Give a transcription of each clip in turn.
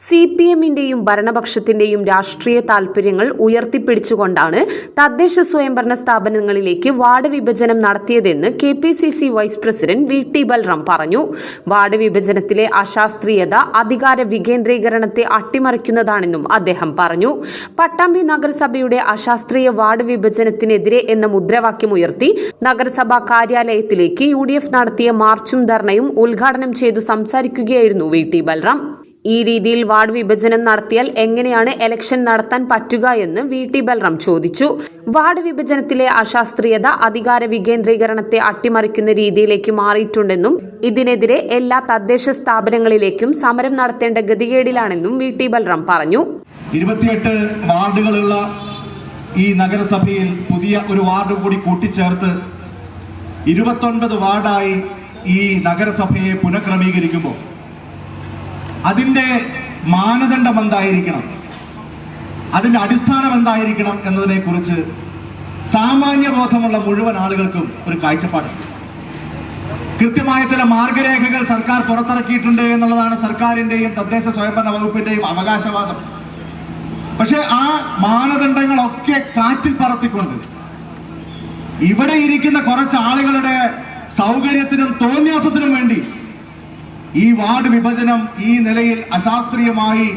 C P എമ്മിന്റെയും ഭരണപക്ഷത്തിന്റെയും രാഷ്ട്രീയ താൽപര്യങ്ങൾ ഉയർത്തിപ്പിടിച്ചുകൊണ്ടാണ് തദ്ദേശ സ്വയംഭരണ സ്ഥാപനങ്ങളിലേക്ക് വാർഡ് വിഭജനം നടത്തിയതെന്ന് K P C C vice president V T Balram പറഞ്ഞു. വാർഡ് വിഭജനത്തിലെ അശാസ്ത്രീയത അധികാര വികേന്ദ്രീകരണത്തെ അട്ടിമറിക്കുന്നതാണെന്നും അദ്ദേഹം പറഞ്ഞു. പട്ടാമ്പി നഗരസഭയുടെ അശാസ്ത്രീയ വാർഡ് വിഭജനത്തിനെതിരെ എന്ന മുദ്രാവാക്യം ഉയർത്തി നഗരസഭാ കാര്യാലയത്തിലേക്ക് യു നടത്തിയ മാർച്ചും ധർണയും ഉദ്ഘാടനം ചെയ്തു സംസാരിക്കുകയായിരുന്നു വി ടി ബൽറാം. ഈ രീതിയിൽ വാർഡ് വിഭജനം നടത്തിയാൽ എങ്ങനെയാണ് എലക്ഷൻ നടത്താൻ പറ്റുക എന്ന് വി ടി ബൽറാം ചോദിച്ചു. വാർഡ് വിഭജനത്തിലെ അശാസ്ത്രീയത അധികാര വികേന്ദ്രീകരണത്തെ അട്ടിമറിക്കുന്ന രീതിയിലേക്ക് മാറിയിട്ടുണ്ടെന്നും ഇതിനെതിരെ എല്ലാ തദ്ദേശ സ്ഥാപനങ്ങളിലേക്കും സമരം നടത്തേണ്ട ഗതികേടിലാണെന്നും വി ടി ബൽറാം പറഞ്ഞു. ഇരുപത്തിയെട്ട് വാർഡുകളുള്ള ഈ നഗരസഭയിൽ പുതിയ ഒരു വാർഡ് കൂടി കൂട്ടിച്ചേർത്ത് ഇരുപത്തൊൻപത് വാർഡായി ഈ നഗരസഭയെ പുനഃക്രമീകരിക്കുമ്പോൾ അതിന്റെ മാനദണ്ഡം എന്തായിരിക്കണം? അതിന്റെ അടിസ്ഥാനം എന്തായിരിക്കണം എന്നതിനെ കുറിച്ച് സാമാന്യ ബോധമുള്ള മുഴുവൻ ആളുകൾക്കും ഒരു കാഴ്ചപ്പാട് കൃത്യമായ ചില മാർഗരേഖകൾ സർക്കാർ പുറത്തിറക്കിയിട്ടുണ്ട് എന്നുള്ളതാണ് സർക്കാരിന്റെയും തദ്ദേശ സ്വയംഭരണ വകുപ്പിന്റെയും അവകാശവാദം. പക്ഷെ ആ മാനദണ്ഡങ്ങളൊക്കെ കാറ്റിൽ പറത്തിക്കൊണ്ട് ഇവിടെ ഇരിക്കുന്ന കുറച്ച് ആളുകളുടെ സൗകര്യത്തിനും തോന്നിയാസത്തിനും വേണ്ടി ഈ വാർഡ് വിഭജനം ഈ നിലയിൽ അശാസ്ത്രീയമായി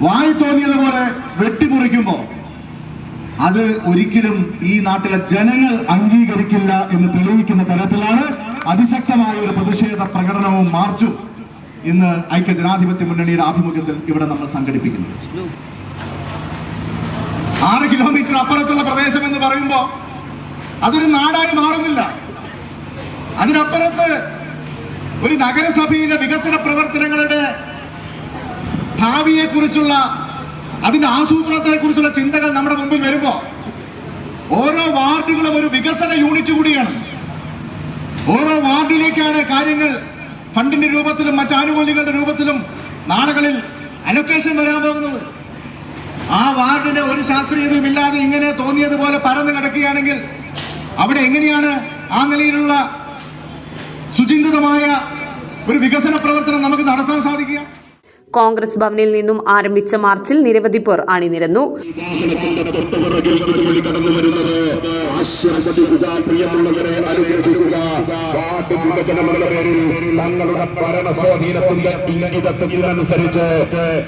വായി തോന്നിയതുപോലെ വെട്ടിമുറിക്കുമ്പോൾ അത് ഒരിക്കലും ഈ നാട്ടിലെ ജനങ്ങൾ അംഗീകരിക്കില്ല എന്ന് തെളിയിക്കുന്ന തരത്തിലാണ് അതിശക്തമായ ഒരു പ്രതിഷേധ പ്രകടനവും മാർച്ചും ഇന്ന് ഐക്യ ജനാധിപത്യ മുന്നണിയുടെ ആഭിമുഖ്യത്തിൽ ഇവിടെ നമ്മൾ സംഘടിപ്പിക്കുന്നു. ആറ് കിലോമീറ്റർ അപ്പുറത്തുള്ള പ്രദേശം എന്ന് പറയുമ്പോൾ അതൊരു നാടായി മാറുന്നില്ല. അതിനപ്പുറത്ത് ഒരു നഗരസഭയിലെ വികസന പ്രവർത്തനങ്ങളുടെ ഭാവിയെ കുറിച്ചുള്ള അതിന്റെ ആസൂത്രണത്തെ കുറിച്ചുള്ള ചിന്തകൾ നമ്മുടെ മുമ്പിൽ വരുമ്പോ ഓരോ വാർഡുകളും ഒരു വികസന യൂണിറ്റ് കൂടിയാണ്. ഓരോ വാർഡിലേക്കാണ് കാര്യങ്ങൾ ഫണ്ടിന്റെ രൂപത്തിലും മറ്റ് ആനുകൂല്യങ്ങളുടെ രൂപത്തിലും നാളുകളിൽ അലൊക്കേഷൻ വരാൻ പോകുന്നത്. ആ വാർഡിന് ഒരു ശാസ്ത്രീയതയും ഇല്ലാതെ ഇങ്ങനെ തോന്നിയതുപോലെ പരന്നു കിടക്കുകയാണെങ്കിൽ അവിടെ എങ്ങനെയാണ് ആ നിലയിലുള്ള സുചിന്തിതമായ ഒരു വികസന പ്രവർത്തനം നമുക്ക് നടത്താൻ സാധിക്കുക. കോൺഗ്രസ് ഭവനിൽ നിന്നും ആരംഭിച്ച മാർച്ചിൽ നിരവധി പേർ അണിനിരന്നു. ആശീർവദിക്കുക പ്രിയമുള്ളവരെ അനുഗ്രഹിക്കുക. പേരിൽ തങ്ങളുടെ ഭരണ സ്വാധീനത്തിന്റെ ഇംഗിതത്വത്തിനനുസരിച്ച്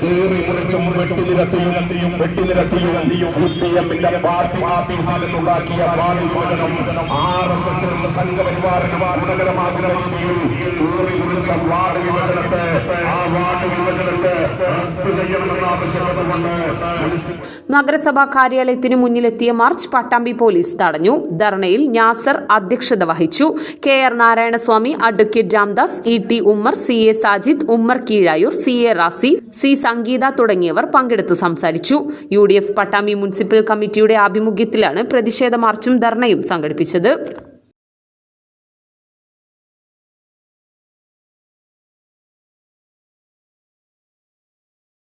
കീറി മുറിച്ചും വെട്ടിനിരത്തിയും വെട്ടിനിരത്തിയും സി പി എമ്മിന്റെ പാർട്ടി ഓഫീസിൽ നിന്നുണ്ടാക്കിയ വിഭജനം ആർ എസ് എസിനും സംഘപരിവാറിനും ഗുണകരമാകുന്ന രീതിയിൽ കീറി മുറിച്ച വാർഡ് വിഭജനത്തെ ആ വാർഡ് വിഭജനത്തെ ചെയ്യണമെന്ന് ആവശ്യപ്പെട്ടുകൊണ്ട് നഗരസഭാ കാര്യാലയത്തിന് മുന്നിലെത്തിയ മാർച്ച് പട്ടാമ്പി പോലീസ് തടഞ്ഞു. ധർണയിൽ നാസർ അധ്യക്ഷത വഹിച്ചു. K R Narayanaswamy advocate Ramdas E T Ummer C A Sajid Ummer Keezhayur C A Razi C Sangeetha തുടങ്ങിയവർ പങ്കെടുത്ത് സംസാരിച്ചു. U D F Pattambi municipal കമ്മിറ്റിയുടെ ആഭിമുഖ്യത്തിലാണ് പ്രതിഷേധ മാർച്ചും ധർണയും സംഘടിപ്പിച്ചത്.